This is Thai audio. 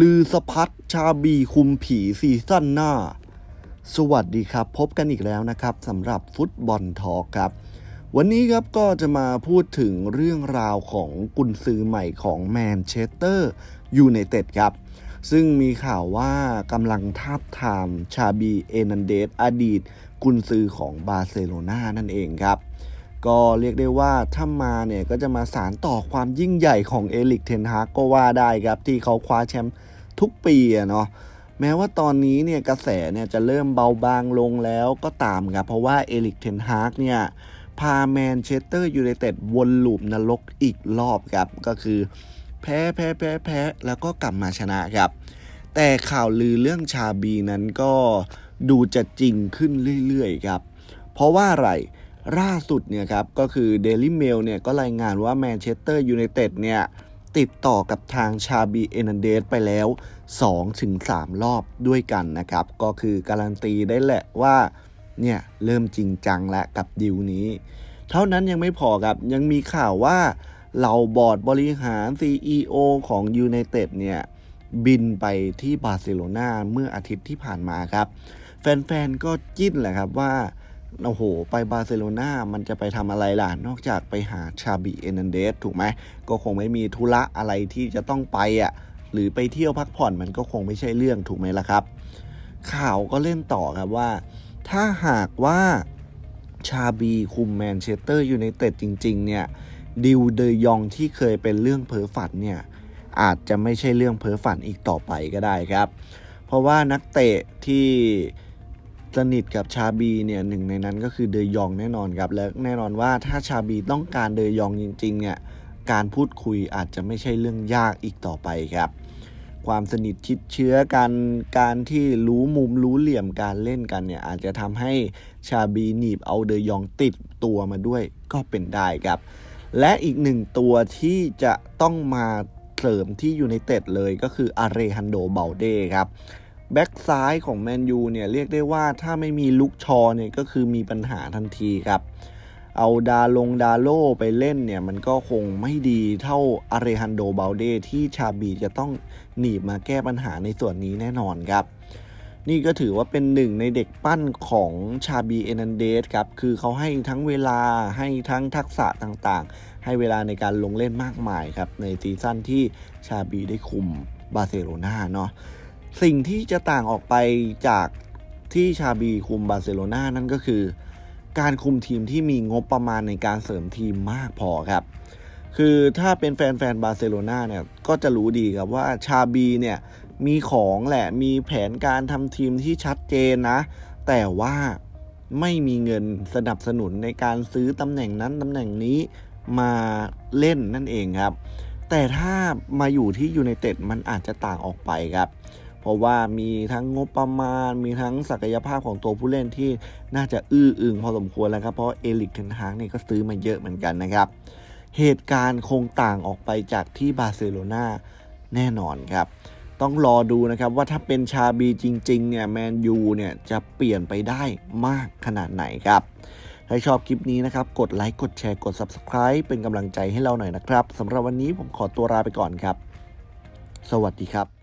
ลือสะพัดชาบีคุมผีซีซั่นหน้า สวัสดีครับ พบกันอีกแล้วนะครับสำหรับฟุตบอลทอล์ครับ วันนี้ครับก็จะมาพูดถึงเรื่องราวของกุนซือใหม่ของแมนเชสเตอร์ยูไนเต็ดครับ ซึ่งมีข่าวว่ากำลังทาบทามชาบีเอนันเดสอดีตกุนซือของบาร์เซโลนานั่นเองครับ ก็เรียกได้ว่าถ้ามาเนี่ยก็จะมาสารต่อความยิ่งใหญ่ของเอลิกเทนฮากก็ว่าได้ครับ ที่เขาคว้าแชมป์ทุกปีอะเนาะแม้ว่าตอนนี้เนี่ยกระแสเนี่ยจะเริ่มเบาบางลงแล้วก็ตามครับ เพราะว่าเอลิกเทนฮากเนี่ยพาแมนเชสเตอร์ยูไนเต็ดวนลูปนรกอีกรอบครับ ก็คือแพ้แพ้แพ้แพ้แล้วก็กลับมาชนะครับ แต่ข่าวลือเรื่องชาบีนั้นก็ดูจะจริงขึ้นเรื่อยๆครับ เพราะว่าอะไร ล่าสุดเนี่ยครับก็คือ Daily Mail เนี่ยก็รายงานว่าแมนเชสเตอร์ยูไนเต็ดเนี่ยติดต่อกับทางชาบีเอนันเดสไปแล้ว 2-3 รอบด้วยกันนะครับ ก็คือการันตีได้แหละว่าเนี่ยเริ่มจริงจังแล้วกับดิวนี้ เท่านั้นยังไม่พอครับ ยังมีข่าวว่าเหล่าบอร์ดบริหาร CEO ของยูไนเต็ดเนี่ยบินไปที่บาร์เซโลนาเมื่ออาทิตย์ที่ผ่านมาครับ แฟนๆก็จิ้นแหละครับว่า โอ้โห ไปบาร์เซโลนามันจะไปทำอะไรล่ะ นอกจากไปหาชาบีเอนันเดสถูกไหม ก็คงไม่มีธุระอะไรที่จะต้องไปอะ หรือไปเที่ยวพักผ่อนมันก็คงไม่ใช่เรื่องถูกไหมล่ะครับ ข่าวก็เล่นต่อครับว่า ถ้าหากว่าชาบีคุมแมนเชสเตอร์ยูไนเต็ดจริง ๆ เนี่ยดิวเดยองที่เคยเป็นเรื่องเพ้อฝันเนี่ย อาจจะไม่ใช่เรื่องเพ้อฝันอีกต่อไปก็ได้ครับ เพราะว่านักเตะที่ สนิทกับชาบีเนี่ยหนึ่งในนั้นก็คือเดยยองแน่นอนครับ และแน่นอนว่าถ้าชาบีต้องการเดยยองจริงๆเนี่ยการพูดคุยอาจจะไม่ใช่เรื่องยากอีกต่อไปครับ ความสนิทชิดเชื้อกันการที่รู้มุมรู้เหลี่ยมการเล่นกันเนี่ยอาจจะทำให้ชาบีหนีบเอาเดยองติดตัวมาด้วยก็เป็นได้ครับ และอีกหนึ่งตัวที่จะต้องมาเสริมที่ยูไนเต็ดเลยก็คืออาเรฮันโดเบลเดครับ แบ็กซ้ายของแมนยูเนี่ยเรียกได้ว่าถ้าไม่มีลุกชอเนี่ยก็คือมีปัญหาทันทีครับ เอาดาลงดาโลไปเล่นเนี่ยมันก็คงไม่ดีเท่าอาเรฮันโดเบลเดที่ชาบีจะต้องหนีบมาแก้ปัญหาในส่วนนี้แน่นอนครับ นี่ก็ถือว่าเป็นหนึ่งในเด็กปั้นของชาบีเอนันเดสครับ คือเขาให้ทั้งเวลาให้ทั้งทักษะต่างๆ ให้เวลาในการลงเล่นมากมายครับ ในซีซั่นที่ชาบีได้คุมบาร์เซโลนาเนาะ สิ่งที่จะต่างออกไปจากที่ชาบีคุมบาร์เซโลนานั่นก็คือ การคุมทีมที่มีงบประมาณในการเสริมทีมมากพอครับ คือถ้าเป็นแฟนๆบาร์เซโลนาเนี่ยก็จะรู้ดีครับว่าชาบีเนี่ยมีของแหละมีแผนการทำทีมที่ชัดเจนนะ แต่ว่าไม่มีเงินสนับสนุนในการซื้อตำแหน่งนั้นตำแหน่งนี้มาเล่นนั่นเองครับ แต่ถ้ามาอยู่ที่ยูไนเต็ดมันอาจจะต่างออกไปครับ เพราะว่ามีทั้งงบประมาณ มีทั้งศักยภาพของตัวผู้เล่นที่น่าจะอื้ออึงพอสมควรแล้วครับเพราะเอลิกเทนฮางเนี่ยก็ซื้อมาเยอะเหมือนกันนะครับ เหตุการณ์คงต่างออกไปจากที่บาร์เซโลนาแน่นอนครับ ต้องรอดูนะครับว่าถ้าเป็นชาบีจริงๆเนี่ยแมนยูเนี่ยจะเปลี่ยนไปได้มากขนาดไหนครับถ้าชอบคลิปนี้นะครับ กดไลค์ กดแชร์ กด Subscribe เป็นกำลังใจให้เราหน่อยนะครับสำหรับวันนี้ผมขอตัวลาไปก่อนครับ สวัสดีครับ